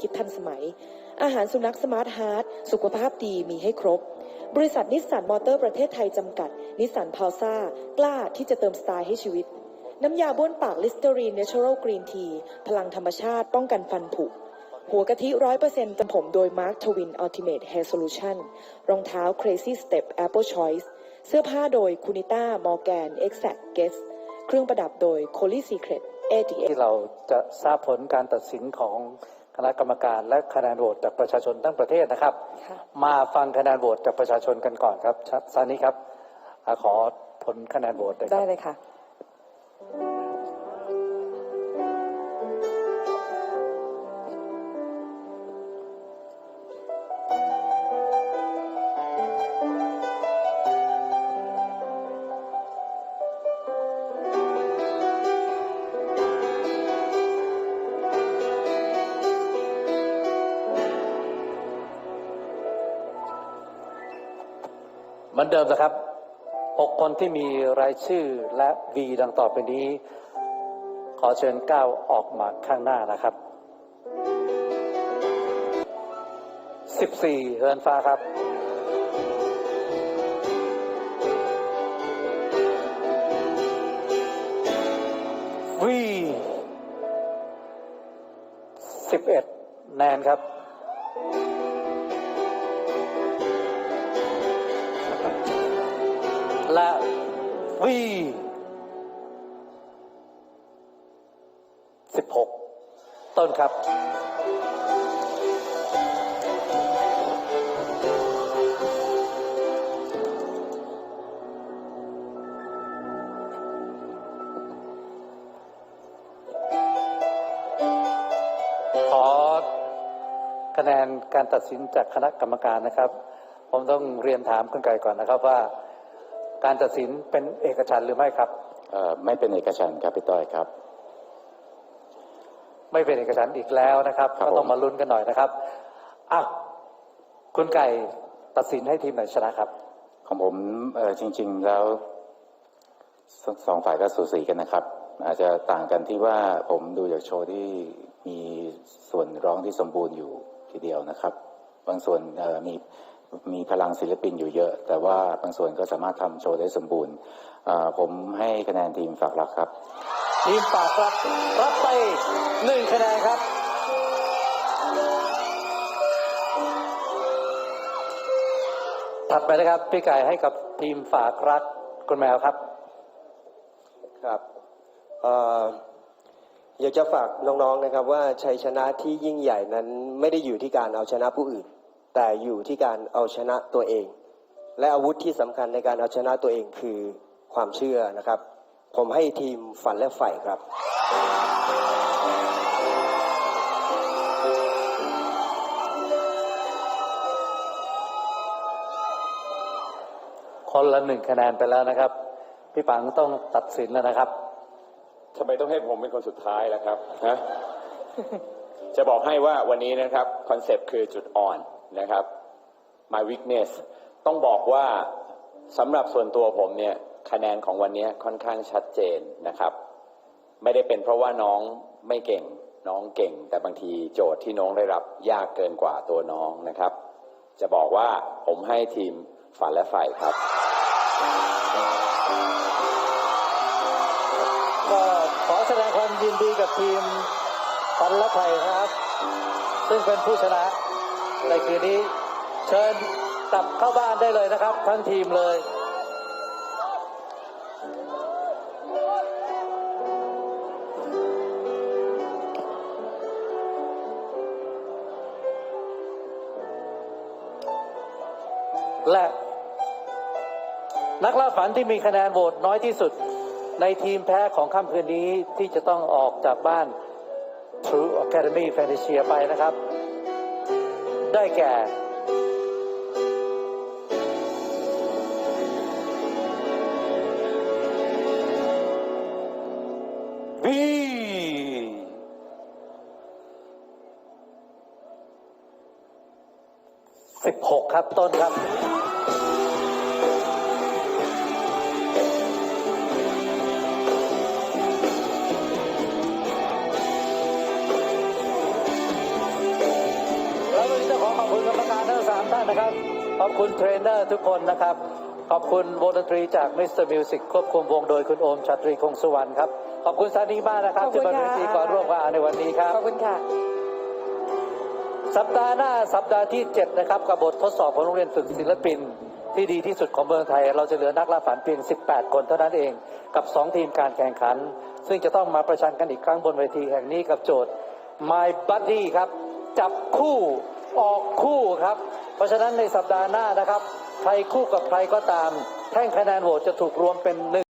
คิดทันสมัย อาหารสุนัขสมาร์ทฮาร์ดสุขภาพดีมีให้ครบบริษัทนิสสันมอเตอร์ประเทศไทยจำกัด นิสสันพาวซ่ากล้าที่จะเติมสไตล์ให้ชีวิต น้ำยาบ้วนปากลิสเตอรีนเนเชอรัลกรีนที พลังธรรมชาติป้องกันฟันผุ หัวกะทิร้อยเปอร์เซ็นต์จำผมโดย Mark Twin Ultimate Hair Solution รองเท้า Crazy Step Apple Choice เสื้อผ้าโดย Kunita Morgan Exact Guess เครื่องประดับโดย Colly Secret ATM ที่เราจะทราบผลการตัดสินของ ณะกรรมการและคะแนนโหวตจากประชาชนทั้งประเทศนะครับค่ะมาฟังคะแนนโหวตจากประชาชนกันก่อนครับชซานิครับอ่าขอผลคะแนนโหวตเลยคได้รับเลยค่ะ เหมือนเดิมนะครับหกคนที่มีรายชื่อและ V ดังต่อไปนี้ ขอเชิญก้าวออกมาข้างหน้านะครับ 14เฮินฟ้าครับ V 11 แนนครับ และวีสิบหกต้นครับขอคะแนนการตัดสินจากคณะกรรมการนะครับ ผมต้องเรียนถามคุณไก่ก่อนนะครับว่า การตัดสินเป็นเอกฉันท์หรือไม่ครับ เอ่อไม่เป็นเอกฉันท์ครับพี่ต้อยครับ ไม่เป็นเอกฉันท์อีกแล้วนะครับครับก็ต้องผม มาลุ้นกันหน่อยนะครับอะคุณไก่ตัดสินให้ทีมไหนชนะครับ ของผมเอ่อจริง ๆ แล้วสสองฝ่ายก็สูสีกันนะครับ อาจจะต่างกันที่ว่าผมดูจากโชว์ที่มีส่วนร้องที่สมบูรณ์อยู่ทีเดียวนะครับ บางส่วนเอ่อมี มีพลังศิลปินอยู่เยอะ แต่ว่าบางส่วนก็สามารถทำโชว์ได้สมบูรณ์เอ่อผมให้คะแนนทีมฝากหลักครับ ทีมปากรับรับไปหนึ่งคะแนนครับ ถัดไปนะครับพี่ไก่ให้กับทีมฝากรักคุณแมวครับครับเอ่ออยากจะฝากน้องๆนะครับว่าชัยชนะที่ยิ่งใหญ่นั้นไม่ได้อยู่ที่การเอาชนะผู้อื่น แต่อยู่ที่การเอาชนะตัวเอง และอาวุธที่สำคัญในการเอาชนะตัวเองคือความเชื่อนะครับ ผมให้ทีมฝันและใฝ่ครับ คนละหนึ่งคะแนนไปแล้วนะครับ พี่ปังต้องตัดสินแล้วนะครับทำไมต้องให้ผมเป็นคนสุดท้ายล่ะครับฮะจะบอกให้ว่าวันนี้นะครับ คอนเซปต์คือจุดอ่อน นะครับ my weakness ต้องบอกว่าสำหรับส่วนตัวผมเนี่ยคะแนนของวันนี้ค่อนข้างชัดเจนนะครับ ไม่ได้เป็นเพราะว่าน้องไม่เก่งน้องเก่ง แต่บางทีโจทย์ที่น้องได้รับยากเกินกว่าตัวน้องนะครับ จะบอกว่าผมให้ทีมฝันและฝ่ายครับ ก็ขอแสดงความยินดีกับทีมปันและไผ่ครับ ซึ่งเป็นผู้ชนะ ในคืนนี้ เชิญกลับเข้าบ้านได้เลยนะครับ ทั้งทีมเลยและนักล่าฝันที่มีคะแนนโหวตน้อยที่สุด ในทีมแพ้ของค่ำคืนนี้ที่จะต้องออกจากบ้าน True Academy Fantasia ไปนะครับ ได้แก่ B สิบหกครับต้นครับ คุณกรรมการทั้งสามท่านนะครับ ขอบคุณเทรนเนอร์ทุกคนนะครับ ขอบคุณวงดนตรีจากมิสเตอร์มิวสิกควบคุมวงโดยคุณโอมชัตรีคงสุวรรณครับ ขอบคุณสถานีมากนะครับขอบคุที่ณมาเป็นค่ะพิธีกรร่วมกับอาในวันนี้ครับ ขอบคุณค่ะ สัปดาห์หน้าสัปดาห์ที่ 7 นะครับกับบททดสอบของโรงเรียนฝึกศิลปิน ที่ดีที่สุดของเมืองไทย เราจะเหลือนักล่าฝันเพียง 18 คนเท่านั้นเอง กับ 2 ทีมการแข่งขัน ซึ่งจะต้องมาประชันกันอีกครั้งบนเวทีแห่งนี้กับโจทย์ My Buddy ครับ จับคู่ ออกคู่ครับ เพราะฉะนั้นในสัปดาห์หน้านะครับ ใครคู่กับใครก็ตาม แท่งคะแนนโหวตจะถูกรวมเป็นหนึ่ง